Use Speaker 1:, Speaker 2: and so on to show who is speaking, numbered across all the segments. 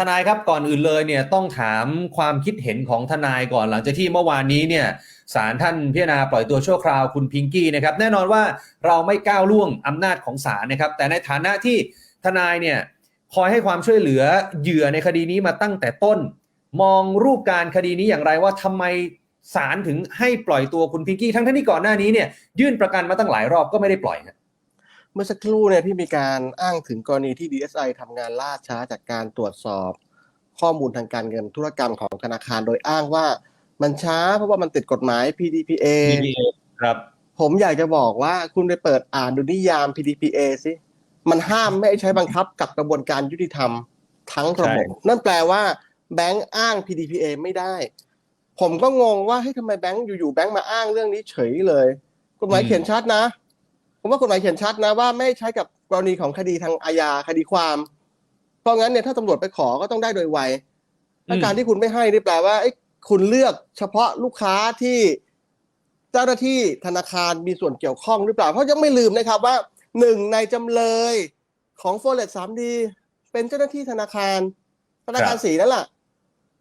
Speaker 1: ทนายครับก่อนอื่นเลยเนี่ยต้องถามความคิดเห็นของทนายก่อนหลังจากที่เมื่อวานนี้เนี่ยศาลท่านพิจารณาปล่อยตัวชั่วคราวคุณพิงกี้นะครับแน่นอนว่าเราไม่ก้าวล่วงอำนาจของศาลนะครับ แต่ในฐานะที่ทนายเนี่ยคอยให้ความช่วยเหลือเหยื่อในคดีนี้มาตั้งแต่ต้น มองรูปการคดีนี้อย่างไรว่าทำไมศาลถึงให้ปล่อยตัวคุณพิงกี้ทั้งที่ก่อนหน้านี้เนี่ยยื่นประกันมาตั้งหลายรอบก็ไม่ได้ปล่อยครับ
Speaker 2: เมื่อสักครู่เนี่ยที่มีการอ้างถึงกรณีที่ DSI ทำงานล่าช้าจากการตรวจสอบข้อมูลทางการเงินธุรกรรมของธนาคาร โดยอ้างว่ามันช้าเพราะว่ามันติดกฎหมาย PDPA
Speaker 1: ครับ
Speaker 2: ผมอยากจะบอกว่าคุณไปเปิดอ่านดูนิยาม PDPA สิมันห้ามไม่ให้ใช้บังคับกับกระบวนการยุติธรรมทั้งระบบนั่นแปลว่าแบงก์อ้าง PDPA ไม่ได้ ผมก็งงว่าให้ยทำไมแบงก์อยู่ๆแบงก์มาอ้างเรื่องนี้เฉยเลย กฎหมายเขียนชัดนะ ผมว่ากฎหมายเขียนชัดนะว่าไม่ให้ใช้กับกรณีของคดีทางอาญาคดีความ เพราะงั้นเนี่ยถ้าตำรวจไปขอก็ต้องได้โดยไวถ้าการที่คุณไม่ให้นี่แปลว่าเอ้ยคุณเลือกเฉพาะลูกค้าที่เจ้าหน้าที่ธนาคารมีส่วนเกี่ยวข้องหรือเปล่า เพราะยังไม่ลืมนะครับว่าหนึ่งในจำเลยของ f o r e x 3D เป็นเจ้าหน้าที่ธนาคารธนาคารสีนั่นแหละ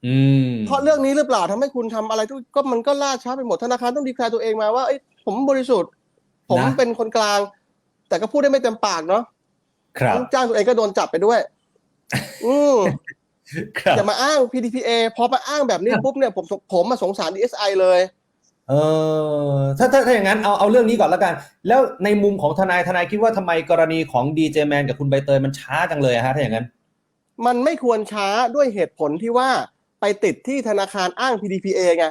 Speaker 1: อืม
Speaker 2: เพราะเรื่องนี้หรือเปล่าทำให้คุณทำอะไรทุกก็มันก็ล่าช้าไปหมดธนาคารต้องดีแคลร์ตัวเองมาว่าเอ้ยผมบริสุทธิ์ ผม
Speaker 1: นะ
Speaker 2: เป็นคนกลาง แต่ก็พูดได้ไม่เต็มปากเนาะ
Speaker 1: ครับ
Speaker 2: ลูกจ้างตัวเองก็โดนจับไปด้วย อืม
Speaker 1: ครับ
Speaker 2: อย่ามาอ้าง PDPA พอมาอ้างแบบนี้ปุ๊บเนี่ยผมผมมาสงสาร DSI เลย
Speaker 1: เออถ้าถ้าถ้าอย่างนั้นเอาเอาเรื่องนี้ก่อนแล้วกัน แล้วในมุมของทนายทนายคิดว่าทำไมกรณีของดีเจแมนกับคุณใบเตยมันช้าจังเลยอะฮะถ้าอย่างนั้น
Speaker 2: มันไม่ควรช้าด้วยเหตุผลที่ว่าไปติดที่ธนาคารอ้าง PDPA ไง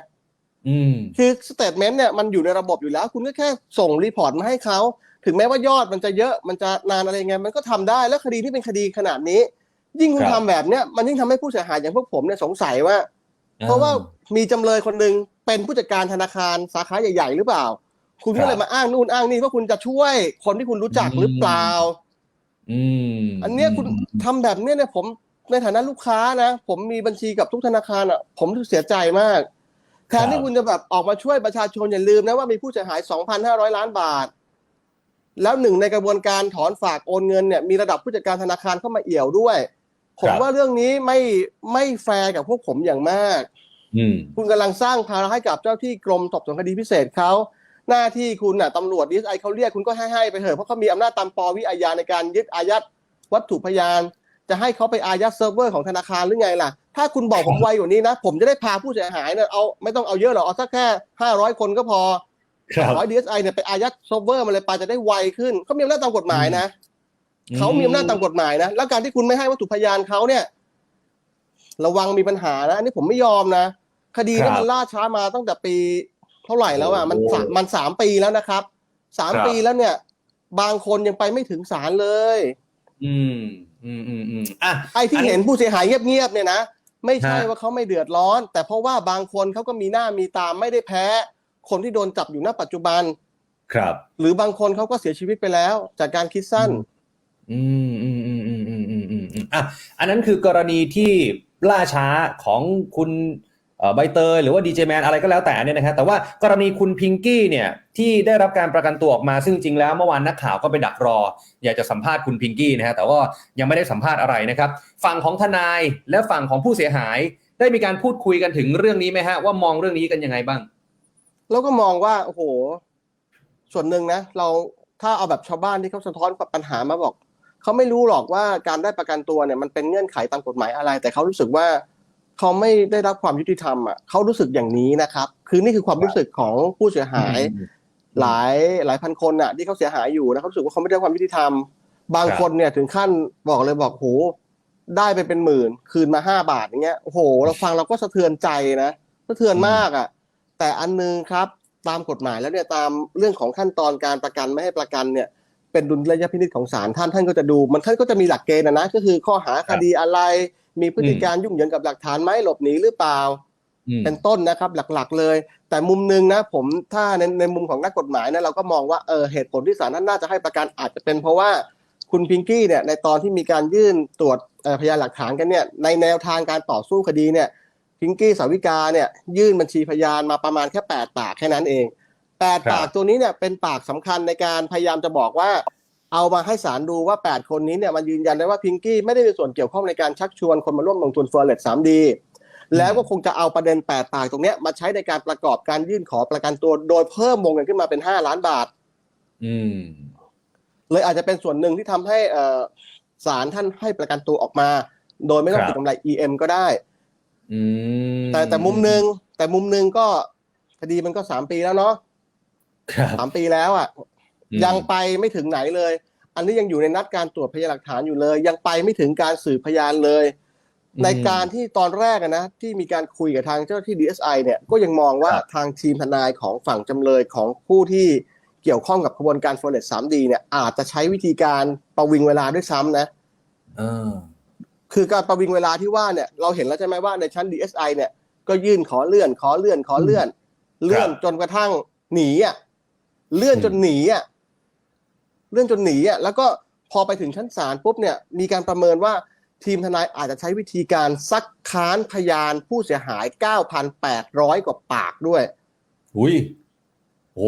Speaker 1: อืม
Speaker 2: คือสเตทเมนต์เนี่ยมันอยู่ในระบบอยู่แล้ว คุณก็แค่ส่งรีพอร์ตมาให้เขาถึงแม้ว่ายอดมันจะเยอะมันจะนานอะไรไงมันก็ทำได้แล้วคดีที่เป็นคดีขนาดนี้ ยิ่งคุณ
Speaker 1: ครับ
Speaker 2: ทำแบบเนี้ยมันยิ่งทำให้ผู้เสียหายอย่างพวกผมเนี่ยสงสัยว่า เพราะว่ามีจำเลยคนหนึ่งเป็นผู้จัดการธนาคารสาขาใหญ่ๆ หรือเปล่า คุณก็เลยมาอ้างนู่นอ้างนี่ว่าคุณจะช่วยคนที่คุณรู้จักหรือเปล่า
Speaker 1: อืม
Speaker 2: อันเนี้ยคุณทำแบบเนี้ยเนี่ยผมในฐานะลูกค้านะผมมีบัญชีกับทุกธนาคารอะ ผมรู้สึกเสียใจมาก แทนที่คุณจะแบบออกมาช่วยประชาชนอย่าลืมนะว่ามีผู้เสียหาย 2,500 ล้านบาท แล้วหนึ่งในกระบวนการถอนฝากโอนเงินเนี่ยมีระดับผู้จัดการธนาคารเข้ามาเอี่ยวด้วย ผมว่าเรื่องนี้ไม่ไม่แฟร์กับพวกผมอย่างมาก
Speaker 1: อืม
Speaker 2: คุณกำลังสร้างภาระให้กับเจ้าที่กรมสอบสวนคดีพิเศษเขาหน้าที่คุณน่ะตำรวจดีไอเขาเรียกคุณก็ให้ให้ไปเถอะเพราะเขามีอำนาจตามปวิอาญาในการยึดอายัดวัตถุพยาน จะให้เขาไปอายัดเซิร์ฟเวอร์ของธนาคารหรือไงล่ะ ถ้าคุณบอกผมไวกว่านี้นะ ผมจะได้พาผู้เสียหายเนี่ยเอาไม่ต้องเอาเยอะหรอกเอาสักแค่ห้าร้อยคนก็พอ
Speaker 1: ครับ
Speaker 2: ขอดีไอเนี่ยไปอายัดเซิร์ฟเวอร์มาเลยไปจะได้ไวขึ้นเขามีอำนาจตามกฎหมายนะเขามีอำนาจตามกฎหมายนะแล้วการที่คุณไม่ให้วัตถุพยานเขาเนี่ย ระวังมีปัญหานะอันนี้ผมไม่ยอมนะคดีนี้มันล่าช้ามาตั้งแต่ปีเท่าไหร่แล้วอะมันสามมันสามปีแล้วนะครับสามปีแล้วเนี่ย บางคนยังไปไม่ถึงศาลเลย
Speaker 1: อืม อืมอืมอืมอะ
Speaker 2: ไอ้ที่เห็นผู้เสียหายเงียบๆเนี่ยนะ ไม่ใช่ว่าเขาไม่เดือดร้อน แต่เพราะว่าบางคนเขาก็มีหน้ามีตาไม่ได้แพ้ คนที่โดนจับอยู่ณปัจจุบัน
Speaker 1: ครับ
Speaker 2: หรือบางคนเขาก็เสียชีวิตไปแล้ว จากการคิดสั้น
Speaker 1: อืมอืมอืมอืมอืมอืมอืมอะอันนั้นคือกรณีที่ล่าช้าของคุณ ใบเตยหรือว่าดีเจแมนอะไรก็แล้วแต่เนี่ยนะครับแต่ว่ากรณีคุณพิงกี้เนี่ยที่ได้รับการประกันตัวออกมาซึ่งจริงแล้วเมื่อวานนักข่าวก็ไปดักรอ อยากจะสัมภาษณ์คุณพิงกี้นะฮะแต่ว่ายังไม่ได้สัมภาษณ์อะไรนะครับฝั่งของทนายและฝั่งของผู้เสียหาย ได้มีการพูดคุยกันถึงเรื่องนี้ไหมฮะว่ามองเรื่องนี้กันยังไงบ้าง
Speaker 2: แล้วก็มองว่าโอ้โห ส่วนหนึ่งนะ เราถ้าเอาแบบชาวบ้านที่เขาสะท้อนปัญหามาบอกเขาไม่รู้หรอกว่าการได้ประกันตัวเนี่ยมันเป็นเงื่อนไขตามกฎหมายอะไร แต่เขารู้สึกว่า เขาไม่ได้รับความยุติธรรมอะเขารู้สึกอย่างนี้นะครับ คือนี่คือความรู้สึกของผู้เสียหาย หลายหลายพันคนน่ะ ที่เขาเสียหายอยู่นะเขารู้สึกว่าเขาไม่ได้รับความยุติธรรม บาง
Speaker 1: ครับ
Speaker 2: คนเนี่ยถึงขั้นบอกเลยบอกโหได้ไปเป็นหมื่น คืนมาห้าบาทอย่างเงี้ยโอ้โห เราฟังเราก็สะเทือนใจนะสะเทือนมากอะ แต่อันนึงครับตามกฎหมายแล้วเนี่ยตามเรื่องของขั้นตอนการประกันไม่ให้ประกันเนี่ยเป็นดุลยพินิจของศาลท่านท่านก็จะดู มันท่านก็จะมีหลักเกณฑ์นะนะก็คือข้อหาคดีอะไร มีพฤติการยุ่งเหยิงกับหลักฐานไหมหลบหนีหรือเปล่า
Speaker 1: อืม
Speaker 2: เป็นต้นนะครับหลักๆเลย แต่มุมหนึ่งนะผมถ้าในในมุมของนักกฎหมายนะเราก็มองว่าเออเหตุผลที่ศาลท่านน่าจะให้ประกันอาจจะเป็นเพราะว่าคุณพิงกี้เนี่ยในตอนที่มีการยื่นตรวจเอ่อพยานหลักฐานกันเนี่ยในแนวทางการต่อสู้คดีเนี่ยพิงกี้สาวิกาเนี่ยยื่นบัญชีพยานมาประมาณแค่ 8 ปากแค่นั้นเองแปด
Speaker 1: ครับ
Speaker 2: ปากตัวนี้เนี่ยเป็นปากสำคัญในการพยายามจะบอกว่า เอามาให้ศาลดูว่า 8 คนนี้เนี่ยมันยืนยันได้ว่าพิงกี้ไม่ได้มีส่วนเกี่ยวข้องในการชักชวนคนมาร่วมลงทุนเฟอร์เรส 3D แล้วก็คงจะเอาประเด็น 8 ปากตรงเนี้ยมาใช้ในการประกอบการยื่นขอประกันตัว โดยเพิ่มวงเงินขึ้นมาเป็น 5 ล้านบาท
Speaker 1: อืม
Speaker 2: เลยอาจจะเป็นส่วนหนึ่งที่ทำให้เอ่อศาลท่านให้ประกันตัวออกมา โดยไม่ต้อง
Speaker 1: ครับ
Speaker 2: ติดกำไร EM ก็ได้
Speaker 1: อืม
Speaker 2: แต่แต่มุมหนึ่งแต่มุมหนึ่งก็คดีมันก็สามปีแล้วเนาะ
Speaker 1: ครับ
Speaker 2: สามปีแล้วอะ
Speaker 1: อืม
Speaker 2: ยังไปไม่ถึงไหนเลย อันนี้ยังอยู่ในนัดการตรวจพยานหลักฐานอยู่เลย ยังไปไม่ถึงการสืบพยานเลย ในการที่ตอนแรกอะนะที่มีการคุยกับทางเจ้าหน้าที่ DSI เนี่ยก็ยังมองว่า
Speaker 1: ครับ
Speaker 2: ทางทีมทนายของฝั่งจำเลยของผู้ที่เกี่ยวข้องกับกระบวนการ Forex 3D เนี่ยอาจจะใช้วิธีการประวิงเวลาด้วยซ้ำนะ
Speaker 1: เออ
Speaker 2: คือการประวิงเวลาที่ว่าเนี่ยเราเห็นแล้วใช่ไหมว่าในชั้น DSI เนี่ยก็ยื่นขอเลื่อนขอเลื่อนขอเลื่อน เลื่อนจนกระทั่งหนีอะเลื่อนจนหนีอะ เลื่อนจนหนีอะแล้วก็พอไปถึงชั้นศาลปุ๊บเนี่ยมีการประเมินว่าทีมทนายอาจจะใช้วิธีการซักค้านพยานผู้เสียหาย 9,800 กว่าปากด้วย
Speaker 1: อุ้ยโห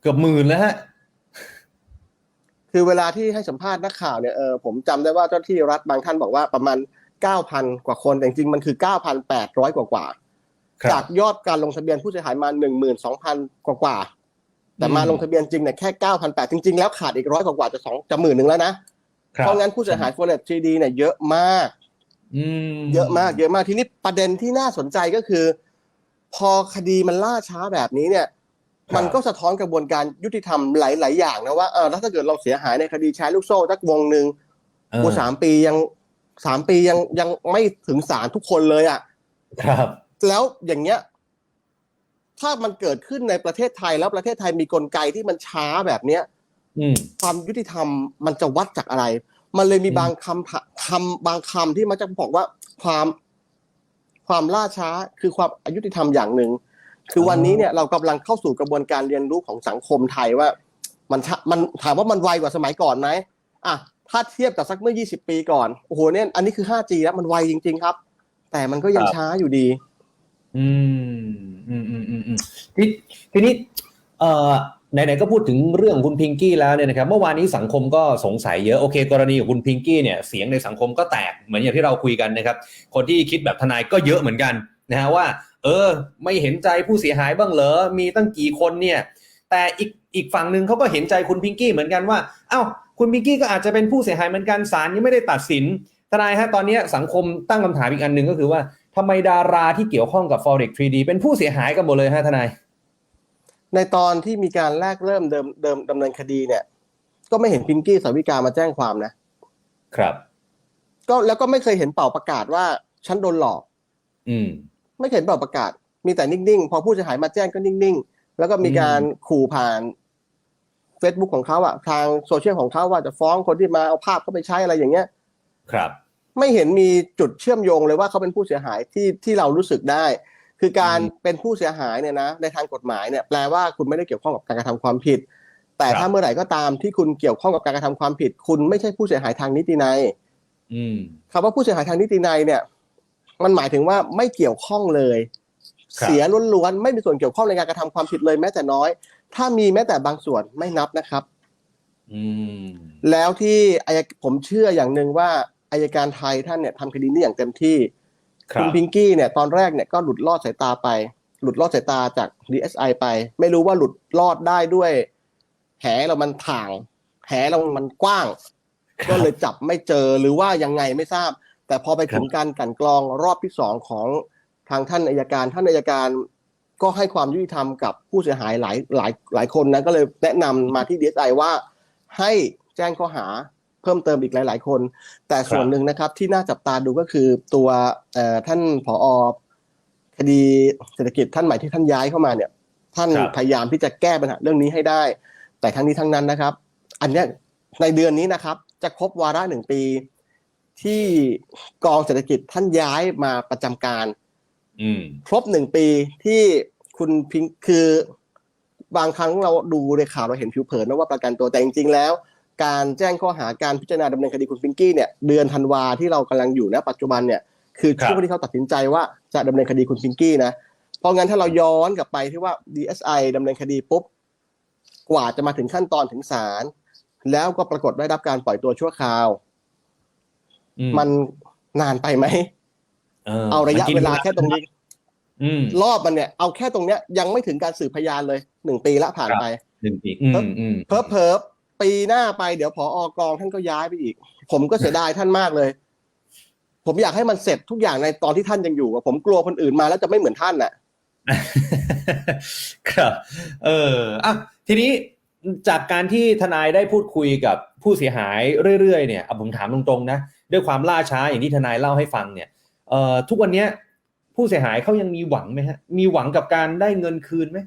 Speaker 1: เกือบหมื่นแล้วฮะ
Speaker 2: คือเวลาที่ให้สัมภาษณ์นักข่าวเนี่ยเออผมจำได้ว่าเจ้าหน้าที่รัฐบางท่านบอกว่าประมาณ 9,000 กว่าคน แต่จริงๆมันคือ 9,800 กว่ากว่าๆ
Speaker 1: ครับ
Speaker 2: จากยอดการลงทะเบียนผู้เสียหายมา 12,000 กว่ากว่าๆ แต่มา
Speaker 1: อืม
Speaker 2: ลงทะเบียนจริงเนี่ยแค่9,800จริง ๆ แล้วขาดอีกร้อยกว่าๆจะสองจะหมื่นหนึ่งแล้วนะ
Speaker 1: ครับ
Speaker 2: เพราะงั้นผู้เสียหาย Forex 3D เนี่ยเยอะมาก
Speaker 1: อืม
Speaker 2: เยอะมาก เยอะมากทีนี้ประเด็นที่น่าสนใจก็คือ พอคดีมันล่าช้าแบบนี้เนี่ย มันก็สะท้อนกระบวนการยุติธรรมหลาย ๆ อย่างนะว่าเออแล้วถ้าเกิดเราเสียหายในคดีใช้ลูกโซ่สักวงหนึ่ง
Speaker 1: เออ
Speaker 2: กูสามปียังสามปียังยังไม่ถึงศาลทุกคนเลยอะ่ะ
Speaker 1: ครับ
Speaker 2: แล้วอย่างเงี้ย ถ้ามันเกิดขึ้นในประเทศไทยแล้วประเทศไทยมีกลไกที่มันช้าแบบเนี้ย
Speaker 1: อืม
Speaker 2: ความยุติธรรมมันจะวัดจากอะไร มันเลยมี
Speaker 1: อืม
Speaker 2: บางคำถคำบางคำที่มันจะบอกว่าความความล่าช้าคือความอายุติธรรมอย่างหนึ่งคือวันนี้เนี่ยเรากำลังเข้าสู่กระบวนการเรียนรู้ของสังคมไทยว่า มันช้ามันถามว่ามันไวกว่าสมัยก่อนไหมอะถ้าเทียบกับสักเมื่อ 20 ปีก่อนโอ้โหเนี่ยอันนี้คือ 5G แล้วมันไวจริง ๆ ครับ แต่มันก็ยัง
Speaker 1: ครับ
Speaker 2: ช้าอยู่ดี
Speaker 1: อืมอืมอืมอืมอืมทีทีนี้เอ่อไหนๆก็พูดถึงเรื่องคุณพิงกี้แล้วเนี่ยนะครับเมื่อวานนี้สังคมก็สงสัยเยอะโอเค กรณีของคุณพิงกี้เนี่ยเสียงในสังคมก็แตกเหมือนอย่างที่เราคุยกันนะครับ คนที่คิดแบบทนายก็เยอะเหมือนกันนะฮะว่า เออ ไม่เห็นใจผู้เสียหายบ้างเหรอมีตั้งกี่คนเนี่ย แต่อีกอีกฝั่งหนึ่งเขาก็เห็นใจคุณพิงกี้เหมือนกันว่าเอ้าคุณพิงกี้ก็อาจจะเป็นผู้เสียหายเหมือนกันศาลยังไม่ได้ตัดสินทนายฮะตอนนี้สังคมตั้งคำถามอีกอันหนึ่งก็คือว่า ทำไมดาราที่เกี่ยวข้องกับ forex 3D เป็นผู้เสียหายกันหมดเลยฮะทนาย
Speaker 2: ในตอนที่มีการแรกเริ่มเดิมเดิมดำเนินคดีเนี่ย ก็ไม่เห็นพิงกี้สาวิกามาแจ้งความนะ
Speaker 1: ครับ
Speaker 2: ก็แล้วก็ไม่เคยเห็นเป่าประกาศว่าฉันโดนหลอก
Speaker 1: อืม
Speaker 2: ไม่เคยเห็นเป่าประกาศ มีแต่นิ่งๆ พอผู้เสียหายมาแจ้งก็นิ่งๆ แล้วก็มีการขู่ผ่าน Facebook ของเขาอะทางโซเชียลของเขาว่าจะฟ้องคนที่มาเอาภาพเขาไปใช้อะไรอย่างเงี้ย
Speaker 1: ครับ
Speaker 2: ไม่เห็นมีจุดเชื่อมโยงเลยว่าเขาเป็นผู้เสียหายที่ที่เรารู้สึกได้ คือการ
Speaker 1: อืม
Speaker 2: เป็นผู้เสียหายเนี่ยนะในทางกฎหมายเนี่ยแปลว่าคุณไม่ได้เกี่ยวข้องกับการกระทำความผิด แต่
Speaker 1: ครับ
Speaker 2: ถ้าเมื่อไหร่ก็ตามที่คุณเกี่ยวข้องกับการกระทำความผิด คุณไม่ใช่ผู้เสียหายทางนิตินัย
Speaker 1: อืม
Speaker 2: คำว่าผู้เสียหายทางนิตินัยเนี่ย มันหมายถึงว่าไม่เกี่ยวข้องเลย
Speaker 1: ครับ
Speaker 2: เสียล้วนๆไม่มีส่วนเกี่ยวข้องในการกระทำความผิดเลยแม้แต่น้อย ถ้ามีแม้แต่บางส่วนไม่นับนะครับ
Speaker 1: อืม
Speaker 2: แล้วที่อายผมเชื่ออย่างหนึ่งว่า อายการไทยท่านเนี่ยทำคดีนี้อย่างเต็มที่
Speaker 1: ครั
Speaker 2: คุณ
Speaker 1: บ
Speaker 2: พิงกี้เนี่ยตอนแรกเนี่ยก็หลุดลอดสายตาไป หลุดลอดสายตาจาก DSI ไป ไม่รู้ว่าหลุดลอดได้ด้วย แหเรามันถ่าง แหเรามันกว้าง
Speaker 1: ครับ
Speaker 2: ก็เลยจับไม่เจอหรือว่ายังไงไม่ทราบ แต่พอไปถึง
Speaker 1: ครับ
Speaker 2: การกลันกรองรอบที่สองของทางท่านอายการท่านอายการก็ให้ความยุติธรรมกับผู้เสียหายหลายหลายหลายคนนะก็เลยแนะนำมาที่ DSI ว่าให้แจ้งข้อหา เพิ่มเติมอีกหลาย ๆ คน แต่ส่วนหนึ่งนะครับที่น่าจับตาดูก็คือตัวเอ่อท่านผอคดีเศรษฐกิจท่านใหม่ที่ท่านย้ายเข้ามาเนี่ย ท่าน
Speaker 1: ครับ
Speaker 2: พยายามที่จะแก้ปัญหาเรื่องนี้ให้ได้ แต่ทั้งนี้ทั้งนั้นนะครับ อันเนี้ยในเดือนนี้นะครับ จะครบวาระหนึ่งปี ที่กองเศรษฐกิจท่านย้ายมาประจำการ
Speaker 1: อืม
Speaker 2: ครบหนึ่งปีที่คุณพิงคือบางครั้งเราดูในข่าวเราเห็นผิวเผินนะว่าประกันตัวแต่จริงๆแล้ว การแจ้งข้อหาการพิจารณาดำเนินคดีคุณพิงกี้เนี่ยเดือนธันวาที่เรากำลังอยู่ณปัจจุบันเนี่ยคือ
Speaker 1: ครับ
Speaker 2: ช่วงที่เขาตัดสินใจว่าจะดำเนินคดีคุณพิงกี้นะเพราะงั้นถ้าเราย้อนกลับไปที่ว่า DSI ดำเนินคดีปุ๊บกว่าจะมาถึงขั้นตอนถึงศาลแล้วก็ปรากฏได้รับการปล่อยตัวชั่วคราว มันนานไปไหมเอาระยะเวลาแค่ตรงนี้
Speaker 1: อืม
Speaker 2: รอบมันเนี่ยเอาแค่ตรงเนี้ยยังไม่ถึงการสืบพยานเลยหนึ่งปีละผ่านไป
Speaker 1: หนึ่งปีอืมอืม
Speaker 2: เพอเพอๆ ปีหน้าไปเดี๋ยวพออกองท่านก็ย้ายไปอีก ผมก็เสียดายท่านมากเลย ผมอยากให้มันเสร็จทุกอย่างในตอนที่ท่านยังอยู่ผมกลัวคนอื่นมาแล้วจะไม่เหมือนท่านน่ะ
Speaker 1: ครับ เอออะทีนี้จากการที่ทนายได้พูดคุยกับผู้เสียหายเรื่อยๆเนี่ยผมถามตรงๆนะด้วยความล่าช้าอย่างที่ทนายเล่าให้ฟังเนี่ยเอ่อทุกวันเนี้ยผู้เสียหายเขายังมีหวังไหมฮะ มีหวังกับการได้เงินคืนไหม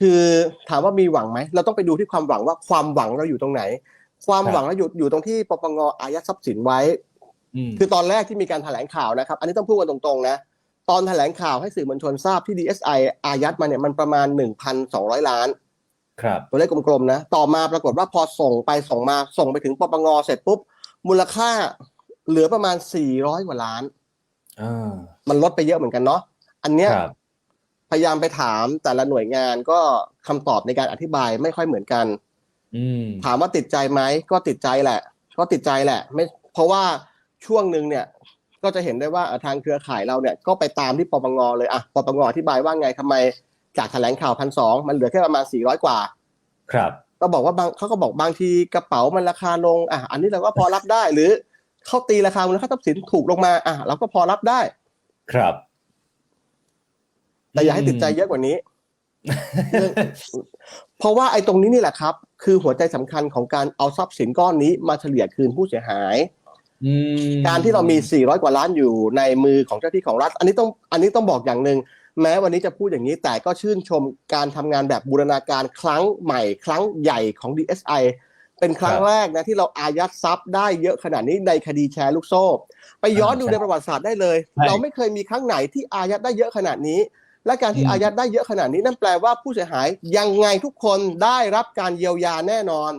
Speaker 2: คือถามว่ามีหวังไหมเราต้องไปดูที่ความหวังว่าความหวังเราอยู่ตรงไหน ความหวังเราอยู่อยู่ตรงที่ปปงอายัดทรัพย์สินไว้
Speaker 1: อืม
Speaker 2: คือตอนแรกที่มีการแถลงข่าวนะครับ อันนี้ต้องพูดกันตรงๆนะตอนแถลงข่าวให้สื่อมวลชนทราบที่ DSI อายัดมาเนี่ยมันประมาณ 1,200 ล้าน
Speaker 1: ครับ
Speaker 2: ตัวเลขกลมๆนะ ต่อมาปรากฏว่าพอส่งไปส่งมาส่งไปถึงปปงเสร็จปุ๊บ มูลค่าเหลือประมาณ 400 กว่าล้าน
Speaker 1: อ่า
Speaker 2: มันลดไปเยอะเหมือนกันเนาะอันเนี้ย
Speaker 1: ครับ
Speaker 2: พยายามไปถามแต่ละหน่วยงานก็คำตอบในการอธิบายไม่ค่อยเหมือนกัน
Speaker 1: อืม
Speaker 2: ถามว่าติดใจไหมก็ติดใจแหละ ก็ติดใจแหละ ไม่ เพราะว่าช่วงหนึ่งเนี่ย ก็จะเห็นได้ว่าเอ่อทางเครือข่ายเราเนี่ยก็ไปตามที่ปปงเลยอะปปงอธิบายว่าไงทำไมจากแถลงข่าวพันสองมันเหลือแค่ประมาณสี่ร้อยกว่า
Speaker 1: ครับ
Speaker 2: ก็บอกว่าบางเขาก็บอกบางทีกระเป๋ามันราคาลงอะอันนี้เราก็พอรับได้หรือเขาตีราคามูลค่าทรัพย์สินถูกลงมาอะเราก็พอรับได้
Speaker 1: ครับ
Speaker 2: แต่อย่าให้ติดใจเยอะกว่านี้ เพราะว่าไอ้ตรงนี้นี่แหละครับ คือหัวใจสำคัญของการเอาทรัพย์สินก้อนนี้มาเฉลี่ยคืนผู้เสียหาย
Speaker 1: อืม
Speaker 2: การที่เรามี 400 กว่าล้านอยู่ในมือของเจ้าหน้าที่ของรัฐ อันนี้ต้องอันนี้ต้องบอกอย่างหนึ่งแม้วันนี้จะพูดอย่างนี้ แต่ก็ชื่นชมการทำงานแบบบูรณาการครั้งใหม่ ครั้งใหญ่ของ DSI เป็นครั้งแรกนะที่เราอายัดทรัพย์ได้เยอะขนาดนี้ในคดีแชร์ลูกโซ่ ไปย้อนดูในประวัติศาสตร์ได้เลย เราไม่เคยมีครั้งไหนที่อายัดได้เยอะขนาดนี้ และการที่อายัดได้เยอะขนาดนี้นั่นแปลว่าผู้เสียหายยังไงทุกคนได้รับการเยียวยาแน่นอน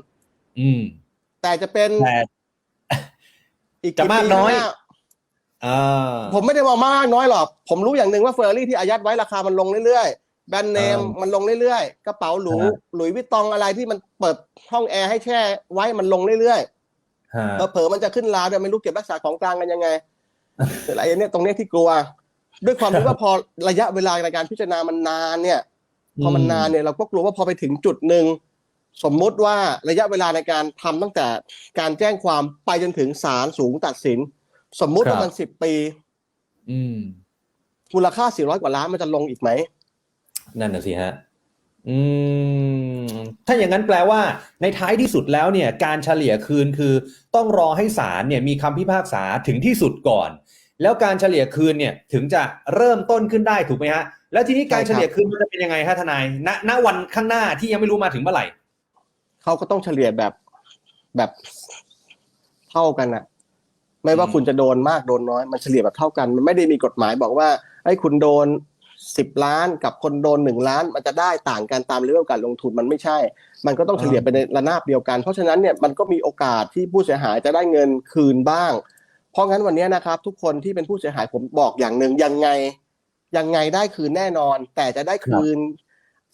Speaker 1: อืม
Speaker 2: แต่จะเป็น
Speaker 1: แต่
Speaker 2: อีก
Speaker 1: จะมากน้อย
Speaker 2: ปีข้งห
Speaker 1: อ่า
Speaker 2: ผมไม่ได้มองมากน้อยหรอก ผมรู้อย่างหนึ่งว่าเฟอร์รารี่ที่อายัดไว้ราคามันลงเรื่อยๆ แบรนด์เนม
Speaker 1: อ่ามั
Speaker 2: มันลงเรื่อยๆ กระเป๋าหรู
Speaker 1: อ่า
Speaker 2: หลุยส์วิตตองอะไรที่มันเปิดห้องแอร์ให้แช่ไว้มันลงเรื่อย
Speaker 1: ฮะ
Speaker 2: ๆเผลอๆมันจะขึ้นลาวเดี๋ยวไม่รู้เก็บรักษาของกลางกันยังไงอะไรเนี้ยตรงเนี้ยที่กลัว ด้วยความที่ว่าพอระยะเวลาในการพิจารณามันนานเนี่ยพอมันนานเนี่ยเราก็กลัวว่าพอไปถึงจุดหนึ่งสมมุติว่าระยะเวลาในการทำตั้งแต่การแจ้งความไปจนถึงศาลสูงตัดสิน สมมุติว่ามันสิบปี
Speaker 1: อืม
Speaker 2: มูลค่า400กว่าล้านมันจะลงอีกไหม
Speaker 1: นั่นน่ะสิฮะ อืม ถ้าอย่างนั้นแปลว่า ในท้ายที่สุดแล้วเนี่ย การเฉลี่ยคืนคือ ต้องรอให้ศาลเนี่ยมีคำพิพากษาถึงที่สุดก่อน แล้วการเฉลี่ยคืนเนี่ยถึงจะเริ่มต้นขึ้นได้ถูกไหมฮะ แล้วทีนี้การ
Speaker 2: ใช่ครับ
Speaker 1: เฉลี่ยคืนมันจะเป็นยังไงฮะทนายณณวันข้างหน้าที่ยังไม่รู้มาถึงเมื่อไหร่
Speaker 2: เขาก็ต้องเฉลี่ยแบบแบบเท่ากันนะไม่ว่า
Speaker 1: อืม
Speaker 2: คุณจะโดนมากโดนน้อยมันเฉลี่ยแบบเท่ากัน มันไม่ได้มีกฎหมายบอกว่าไอ้ยคุณโดนสิบล้านกับคนโดนหนึ่งล้านมันจะได้ต่างกันตามเรื่องการลงทุนมันไม่ใช่ มันก็ต้องเฉลี่ยไปในระนาบเดียวกัน เพราะฉะนั้นเนี่ยมันก็มีโอกาสที่ผู้เสียหายจะได้เงินคืนบ้าง เพราะงั้นวันนี้นะครับ ทุกคนที่เป็นผู้เสียหายผมบอกอย่างหนึ่งยังไงยังไงได้คืนแน่นอน แต่จะได้คืน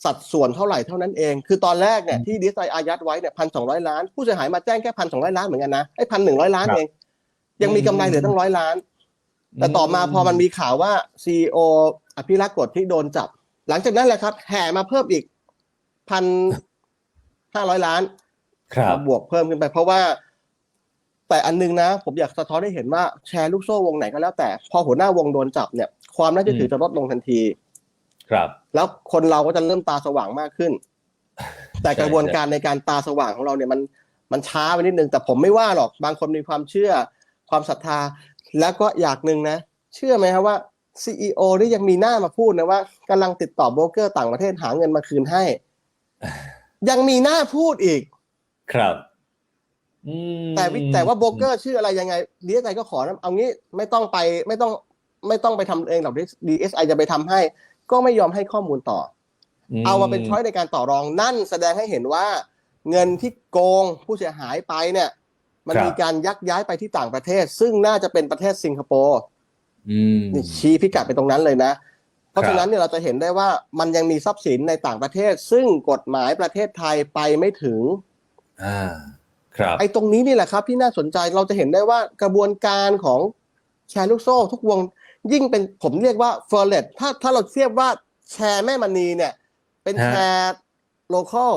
Speaker 2: สัดส่วนเท่าไหร่เท่านั้นเอง คือตอนแรกเนี่ยที่ดีไซอายัดไว้เนี่ยพันสองร้อยล้าน ผู้เสียหายมาแจ้งแค่พันสองร้อยล้านเหมือนกันนะไอ้พันหนึ่งร้อยล้าน
Speaker 1: ครับ
Speaker 2: เอง ยังมีกำไรเหลือตั้งร้อยล้าน แต่ต่อมาพอมันมีข่าวว่าซีออภิรักษ์กฎที่โดนจับ หลังจากนั้นแหละครับแห่มาเพิ่มอีกพันห้าร้อยล้าน
Speaker 1: ครับ
Speaker 2: มาบวกเพิ่มขึ้นไปเพราะว่า แต่อันนึงนะ ผมอยากสะท้อนให้เห็นว่าแชร์ลูกโซ่วงไหนก็แล้วแต่ พอหัวหน้าวงโดนจับเนี่ย ความน่าเชื่อถือจะลดลงทันที
Speaker 1: ครับ
Speaker 2: แล้วคนเราก็จะเริ่มตาสว่างมากขึ้น แต่
Speaker 1: ใช่
Speaker 2: กระบวนการในการตาสว่างของเราเนี่ยมันมันช้าไปนิดนึงแต่ผมไม่ว่าหรอกบางคนมีความเชื่อ ความศรัทธา แล้วก็อยากหนึ่งนะ เชื่อไหมครับว่าซีอนี่ยังมีหน้ามาพูดนะว่ากำลังติดต่อโบรกเกอร์ต่างประเทศหาเงินมาคืนให้ ยังมีหน้าพูดอีก
Speaker 1: ครับอืม
Speaker 2: แต่วิแต่ว่าโบรกเกอร์ชื่ออะไรยังไงดีเอสไอก็ขอนะเอางี้ไม่ต้องไปไม่ต้องไม่ต้องไปทำเองหรอกดีเอสไอจะไปทำให้ ก็ไม่ยอมให้ข้อมูลต่อ เอามาเป็นช้อยในการต่อรองนั่นแสดงให้เห็นว่า เงินที่โกงผู้เสียหายไปเนี่ย มัน
Speaker 1: ครับ
Speaker 2: มีการยักย้ายไปที่ต่างประเทศ ซึ่งน่าจะเป็นประเทศสิงคโปร์
Speaker 1: อืม
Speaker 2: นี่ชี้พิกัดไปตรงนั้นเลยนะ เพราะ
Speaker 1: ครับ
Speaker 2: ฉะนั้นเนี่ยเราจะเห็นได้ว่ามันยังมีทรัพย์สินในต่างประเทศ ซึ่งกฎหมายประเทศไทยไปไม่ถึง
Speaker 1: อ่าครับ
Speaker 2: ไอ้ตรงนี้นี่แหละครับที่น่าสนใจเราจะเห็นได้ว่ากระบวนการของแชร์ลูกโซ่ทุกวงยิ่งเป็นผมเรียกว่าเฟอร์เรตถ้าถ้าเราเทียบว่าแชร์แม่มณีเนี่ย เป็น
Speaker 1: ฮะ
Speaker 2: แชร์โลคอล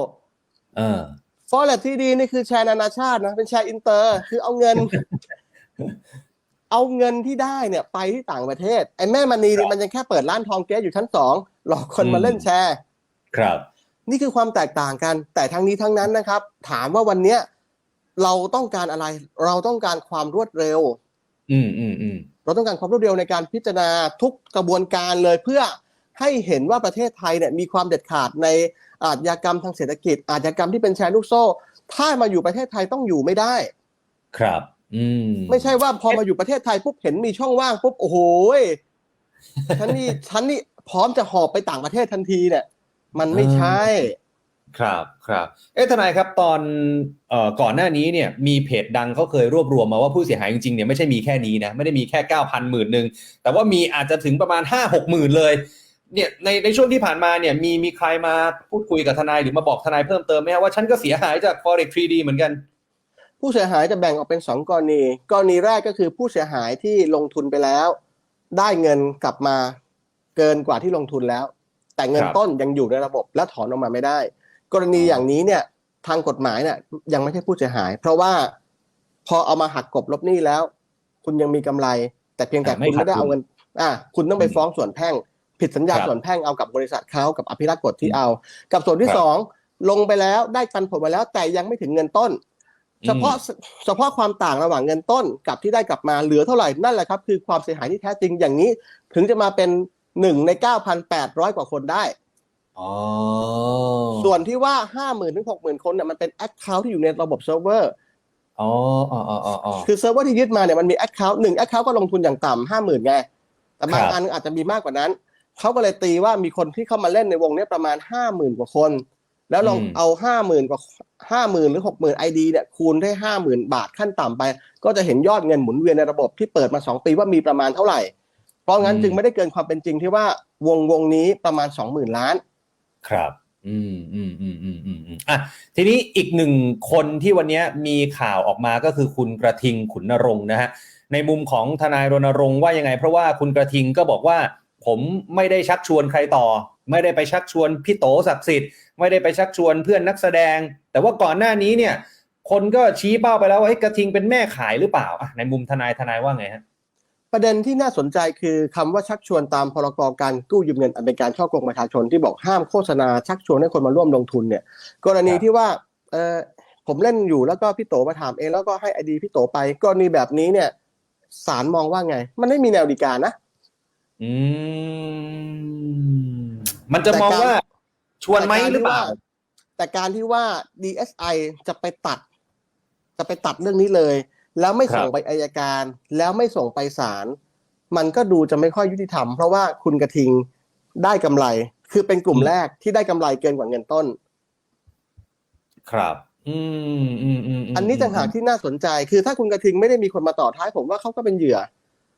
Speaker 1: เออ
Speaker 2: ฟอร์เรตที่ดีนี่คือแชร์นานาชาตินะเป็นแชร์อินเตอร์ คือเอาเงิน เอาเงินที่ได้เนี่ย ไปที่ต่างประเทศ ไอ้แม่มณี
Speaker 1: ครั
Speaker 2: นี่
Speaker 1: บ
Speaker 2: มันยังแค่เปิดร้านทองเก๊อยู่ชั้นสองหลอกคนมาเล่นแชร์
Speaker 1: ครับ
Speaker 2: นี่คือความแตกต่างกัน แต่ทั้งนี้ทั้งนั้นนะครับ ถามว่าวันเนี้ย เราต้องการอะไร เราต้องการความรวดเร็ว
Speaker 1: อืมอืมอืม
Speaker 2: เราต้องการความรวดเร็วในการพิจารณาทุกกระบวนการเลยเพื่อให้เห็นว่าประเทศไทยเนี่ยมีความเด็ดขาดในอาชญากรรมทางเศรษฐกิจ อาชญากรรมที่เป็นแชร์ลูกโซ่ ถ้ามาอยู่ประเทศไทยต้องอยู่ไม่ได้
Speaker 1: ครับ อืม
Speaker 2: ไม่ใช่ว่าพอมาอยู่ประเทศไทยปุ๊บเห็นมีช่องว่างปุ๊บโอ้โหยฉันนี่ฉันนี่พร้อมจะหอบไปต่างประเทศทันทีเนี่ย มันไม่ใช่
Speaker 1: ครับครับเอ๊ะทนายครับตอนเอ่อก่อนหน้านี้เนี่ยมีเพจดังเขาเคยรวบรวมมาว่าผู้เสียหายจริงๆเนี่ยไม่ใช่มีแค่นี้นะไม่ได้มีแค่เก้าพันหมื่นหนึ่งแต่ว่ามีอาจจะถึงประมาณห้าหกหมื่นเลยเนี่ยในในช่วงที่ผ่านมาเนี่ยมีมีใครมาพูดคุยกับทนายหรือมาบอกทนายเพิ่มเติมไหมฮะว่าฉันก็เสียหายจาก forex 3D เหมือนกัน
Speaker 2: ผู้เสียหายจะแบ่งออกเป็นสองกรณี กรณีแรกก็คือผู้เสียหายที่ลงทุนไปแล้ว ได้เงินกลับมาเกินกว่าที่ลงทุนแล้ว แต่เงิน
Speaker 1: ครับ
Speaker 2: ต้นยังอยู่ในระบบและถอนออกมาไม่ได้ กรณี
Speaker 1: อ๋อ
Speaker 2: อ
Speaker 1: อ
Speaker 2: ย่างนี้เนี่ยทางกฎหมายเนี่ยยังไม่ใช่ผู้เสียหาย เพราะว่าพอเอามาหักกบลบหนี้แล้ว คุณยังมีกำไร แต่เพียงแต่
Speaker 1: แต่ไม่
Speaker 2: คุณไม่ได้
Speaker 1: ขาดทุน
Speaker 2: เอาเงินอ่าคุณต้องไป
Speaker 1: อืม
Speaker 2: ฟ้องส่วนแพ่ง ผิดสัญญา
Speaker 1: ครับ
Speaker 2: ส่วนแพ่งเอากับบริษัทเขากับอภิรักษ์กฎที่เอา กับส่วนที่
Speaker 1: ครับ
Speaker 2: สองลงไปแล้วได้ปันผลมาแล้ว แต่ยังไม่ถึงเงินต้น เฉพาะเฉพาะความต่างระหว่างเงินต้นกับที่ได้กลับมาเหลือเท่าไหร่นั่นแหละครับคือความเสียหายที่แท้จริงอย่างนี้ ถึงจะมาเป็นหนึ่งใน9,800กว่าคนได้
Speaker 1: อ๋อ
Speaker 2: ส่วนที่ว่า50,000ถึง60,000คนเนี่ยมันเป็นแอคเคาท์ที่อยู่ในระบบเซิร์ฟเวอร์
Speaker 1: อ๋ออ๋ออ๋ออ๋ออ๋อ
Speaker 2: คือเซิร์ฟเวอร์ที่ยึดมาเนี่ยมันมีแอคเคาท์หนึ่งแอคเคาท์ก็ลงทุนอย่างต่ำห้าหมื่นไง แต่บาง
Speaker 1: ครับ
Speaker 2: อันอาจจะมีมากกว่านั้น เขาก็เลยตีว่ามีคนที่เข้ามาเล่นในวงเนี้ประมาณห้าหมื่นกว่าคน แล้วลอง
Speaker 1: อืม
Speaker 2: เอาห้าหมื่นกว่าห้าหมื่นหรือหกหมื่นไอดีเนี่ยคูณได้ห้าหมื่นบาทขั้นต่ำไป ก็จะเห็นยอดเงินหมุนเวียนในระบบที่เปิดมาสองปีว่ามีประมาณเท่าไหร่ เพราะงั้นจึงไม่ได้เกินความเป็นจริงที่ว่าวงวงนี้ประมาณสองหมื่นล้าน
Speaker 1: ครับ อืมอืมอืมอืมอืมอืมอะทีนี้อีกหนึ่งคนที่วันนี้มีข่าวออกมาก็คือคุณกระทิงขุนนรงค์นะฮะในมุมของทนายรณรงค์ว่ายังไง เพราะว่าคุณกระทิงก็บอกว่า ผมไม่ได้ชักชวนใครต่อ ไม่ได้ไปชักชวนพี่โตศักดิ์สิทธิ์ไม่ได้ไปชักชวนเพื่อนนักแสดง แต่ว่าก่อนหน้านี้เนี่ย คนก็ชี้เป้าไปแล้วว่าเฮ้ยกระทิงเป็นแม่ขายหรือเปล่าอะในมุมทนายทนายว่าไงฮะ
Speaker 2: ประเด็นที่น่าสนใจคือคำว่าชักชวนตามพรกการกู้ยืมเงินอันเป็นการช่อโกงประชาชนที่บอกห้ามโฆษณาชักชวนให้คนมาร่วมลงทุนเนี่ย กรณี
Speaker 1: ครับ
Speaker 2: ที่ว่าเออผมเล่นอยู่แล้วก็พี่โตมาถามเองแล้วก็ให้ไอดีพี่โตไปกรณีแบบนี้เนี่ยศาลมองว่าไง มันไม่มีแนวดีกานะ
Speaker 1: อืม มันจะมองว่าชวนไหมหรือเปล่า
Speaker 2: แต่การที่ว่า DSI จะไปตัด จะไปตัดเรื่องนี้เลย แล้วไม่ส่ง
Speaker 1: ครับ
Speaker 2: ไปอายการ แล้วไม่ส่งไปศาลมันก็ดูจะไม่ค่อยยุติธรรม เพราะว่าคุณกระทิงได้กำไร คือเป็นกลุ่มแรกที่ได้กำไรเกินกว่าเงินต้น
Speaker 1: ครับ อืมอืมอืมม
Speaker 2: อันนี้ต่างหากที่น่าสนใจ คือถ้าคุณกระทิงไม่ได้มีคนมาต่อท้ายผมว่าเขาก็เป็นเหยื่อ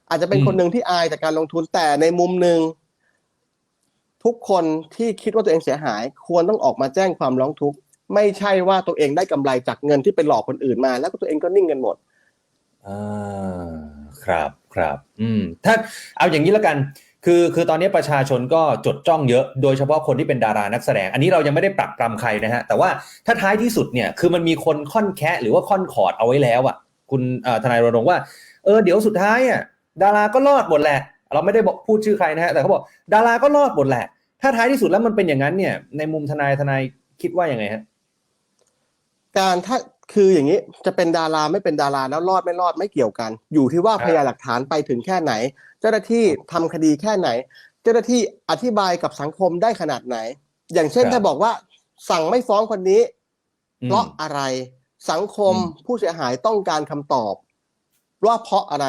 Speaker 2: อาจจะเป็น
Speaker 1: อืม
Speaker 2: คนหนึ่งที่อายจากการลงทุนแต่ในมุมหนึ่งทุกคนที่คิดว่าตัวเองเสียหาย ควรต้องออกมาแจ้งความร้องทุกข์ไม่ใช่ว่าตัวเองได้กำไรจากเงินที่ไปหลอกคนอื่นมา แล้วก็ตัวเองก็นิ่งกันหมด
Speaker 1: อ่าครับครับ อืม ถ้าเอาอย่างนี้แล้วกัน คือคือตอนนี้ประชาชนก็จดจ้องเยอะ โดยเฉพาะคนที่เป็นดารานักแสดง อันนี้เรายังไม่ได้ปรักปรำใครนะฮะ แต่ว่าถ้าท้ายที่สุดเนี่ย คือมันมีคนค่อนแคะหรือว่าค่อนขอดเอาไว้แล้วอะ คุณเอ่อทนายรณรงค์ว่า เออ เดี๋ยวสุดท้ายอะ ดาราก็รอดหมดแหละ เราไม่ได้บอกพูดชื่อใครนะฮะ แต่เขาบอกดาราก็รอดหมดแหละ ถ้าท้ายที่สุดแล้วมันเป็นอย่างนั้นเนี่ย ในมุมทนายทนายคิดว่าอยังไงฮะ
Speaker 2: การถ้า คืออย่างนี้จะเป็นดาราไม่เป็นดาราแล้วรอดไม่รอดไม่เกี่ยวกัน อยู่ที่ว่า
Speaker 1: ครับ
Speaker 2: พยานหลักฐานไปถึงแค่ไหน เจ้าหน้าที่ทำคดีแค่ไหน เจ้าหน้าที่อธิบายกับสังคมได้ขนาดไหน อย่างเช่น
Speaker 1: ครับ
Speaker 2: ถ้าบอกว่าสั่งไม่ฟ้องคนนี้
Speaker 1: อืม
Speaker 2: เพราะอะไรสังคม
Speaker 1: อืม
Speaker 2: ผู้เสียหายต้องการคำตอบว่าเพราะอะไร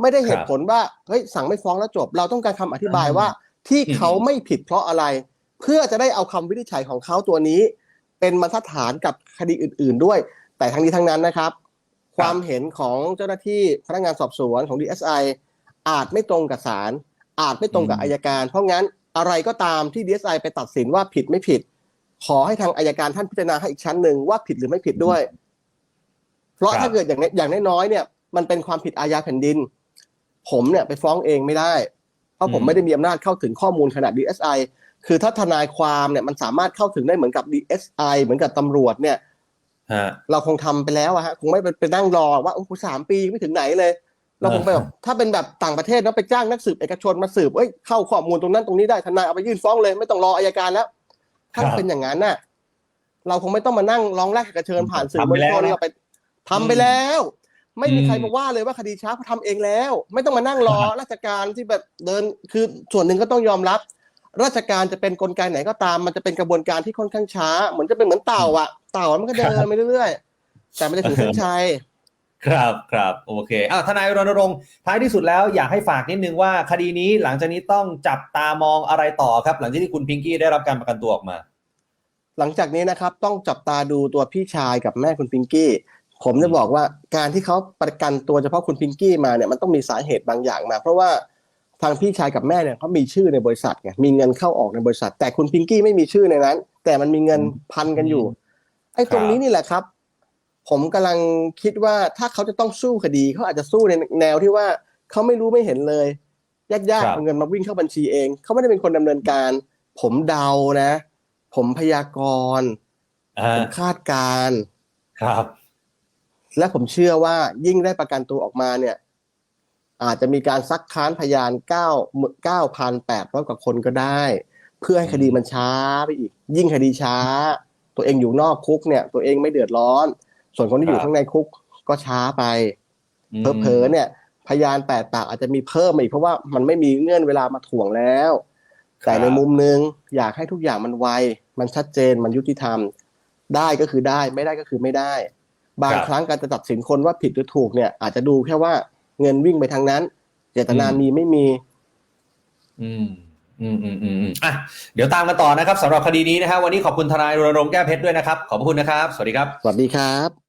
Speaker 2: ไม่ได้เหตุผลว่าเฮ้ยสั่งไม่ฟ้องแล้วจบ เราต้องการคำอธิบาย
Speaker 1: อ่า
Speaker 2: ว่า ที่
Speaker 1: อืม
Speaker 2: เขาไม่ผิดเพราะอะไร เพื่อจะได้เอาคำวินิจฉัยของเขาตัวนี้ เป็นบรรทัดฐานกับคดีอื่น ๆด้วย แต่ทั้งนี้ทั้งนั้นนะครับ ความเห็นของเจ้าหน้าที่พนักงานสอบสวนของ DSI อาจไม่ตรงกับศาลอาจไม่ตรงกับ
Speaker 1: อืม
Speaker 2: อายการ เพราะงั้นอะไรก็ตามที่ DSI ไปตัดสินว่าผิดไม่ผิด ขอให้ทางอายการท่านพิจารณาให้อีกชั้นหนึ่งว่าผิดหรือไม่ผิดด้วย เพราะ
Speaker 1: ครับ
Speaker 2: ถ้าเกิดอย่างนี้อย่างน้อยๆเนี่ย มันเป็นความผิดอาญาแผ่นดิน ผมเนี่ยไปฟ้องเองไม่ได้ เพราะผมไม่ได้มีอำนาจเข้าถึงข้อมูลขนาด DSI คือถ้าทนายความเนี่ยมันสามารถเข้าถึงได้เหมือนกับ DSI เหมือนกับตำรวจเนี่ย
Speaker 1: ฮะ
Speaker 2: เราคงทำไปแล้วอะฮะคงไม่ไปไปนั่งรอว่าโอ้โหสามปีไม่ถึงไหนเลย เราคงไปแบบถ้าเป็นแบบต่างประเทศเนาะไปจ้างนักสืบเอกชนมาสืบเอ้ยเข้าข้อมูลตรงนั้นตรงนี้ได้ทนายเอาไปยื่นฟ้องเลย ไม่ต้องรออายการแล้ว ถ้า
Speaker 1: ครับ
Speaker 2: เป็นอย่างนั้นน่ะ เราคงไม่ต้องมานั่งร้องแรกกระเชิญผ่านสื่อ
Speaker 1: ทำ
Speaker 2: ม
Speaker 1: ไป
Speaker 2: วล
Speaker 1: แล้ว
Speaker 2: ชน
Speaker 1: นะ
Speaker 2: เราไปทำไปแล้ว ไม่มี
Speaker 1: อืม
Speaker 2: ใครมาว่าเลยว่าคดีช้าเพราะทำเองแล้ว ไม่ต้องมานั่งรอราชการที่แบบเดินคือส่วนหนึ่งก็ต้องยอมรับ ราชการจะเป็นกลไกไหนก็ตามมันจะเป็นกระบวนการที่ค่อนข้างช้า เหมือนจะเป็นเหมือนเต่าอะ เต่ามันก็เดินไปเรื่อยๆ แต่มันจะถึงเส้นชัย
Speaker 1: ครับครับโอเคอ้าวทนายรณรงค์ท้ายที่สุดแล้วอยากให้ฝากนิดนึงว่าคดีนี้หลังจากนี้ต้องจับตามองอะไรต่อครับ หลังจากที่คุณพิงกี้ได้รับการประกันตัวออกมา
Speaker 2: หลังจากนี้นะครับต้องจับตาดูตัวพี่ชายกับแม่คุณพิงกี้ผมจะบอกว่าการที่เขาประกันตัวเฉพาะคุณพิงกี้มาเนี่ยมันต้องมีสาเหตุบางอย่างมา เพราะว่าทางพี่ชายกับแม่เนี่ยเขามีชื่อในบริษัทไงมีเงินเข้าออกในบริษัท แต่คุณพิงกี้ไม่มีชื่อในนั้น แต่มันมีเงินพันกันอยู่ ไอ้ตรงนี้นี่แหละครับ ผมกำลังคิดว่าถ้าเขาจะต้องสู้คดีเขาอาจจะสู้ในแนวที่ว่าเขาไม่รู้ไม่เห็นเลยญาติญา
Speaker 1: ครั
Speaker 2: ติ
Speaker 1: บ
Speaker 2: เอาเงินมาวิ่งเข้าบัญชีเองเขาไม่ได้เป็นคนดำเนินการ ผมเดานะ ผมพยากรณ์
Speaker 1: อ่า
Speaker 2: ผมคาดการณ์
Speaker 1: ครับ
Speaker 2: และผมเชื่อว่ายิ่งได้ประกันตัวออกมาเนี่ย อาจจะมีการซักค้านพยานเก้าเก้าพันแปดร้อยกว่าคนก็ได้ เพื่อให้คดีมันช้าไปอีก ยิ่งคดีช้า ตัวเองอยู่นอกคุกเนี่ย ตัวเองไม่เดือดร้อน ส่วนคนที่อ
Speaker 1: ค
Speaker 2: ยู่
Speaker 1: รับ
Speaker 2: ข้างในคุกก็ช้าไป
Speaker 1: ม
Speaker 2: เผลอๆเนี่ย พยานแปดปากอาจจะมีเพิ่มมาอีกเพราะว่ามันไม่มีเงื่อนเวลามาถ่วงแล้วแต่ในมุมหนึงอยากให้ทุกอย่างมันไว มันชัดเจนมันยุติธรรม ได้ก็คือได้ไม่ได้ก็คือไม่ได้ บาง
Speaker 1: ครับ
Speaker 2: ครั้งการจะตัดสินคนว่าผิดหรือถูกเนี่ย อาจจะดูแค่ว่าเงินวิ่งไปทางนั้น เจตนา
Speaker 1: อืม
Speaker 2: มีไม่มี
Speaker 1: อืม อืมอืมอืมอืมอะเดี๋ยวตามกันต่อนะครับสำหรับคดีนี้นะฮะวันนี้ขอบคุณทนายรณรงค์แก้วเพชรด้วยนะครับ ขอบพระคุณนะครับ สวัสดีครับ
Speaker 2: สวัสดีครับ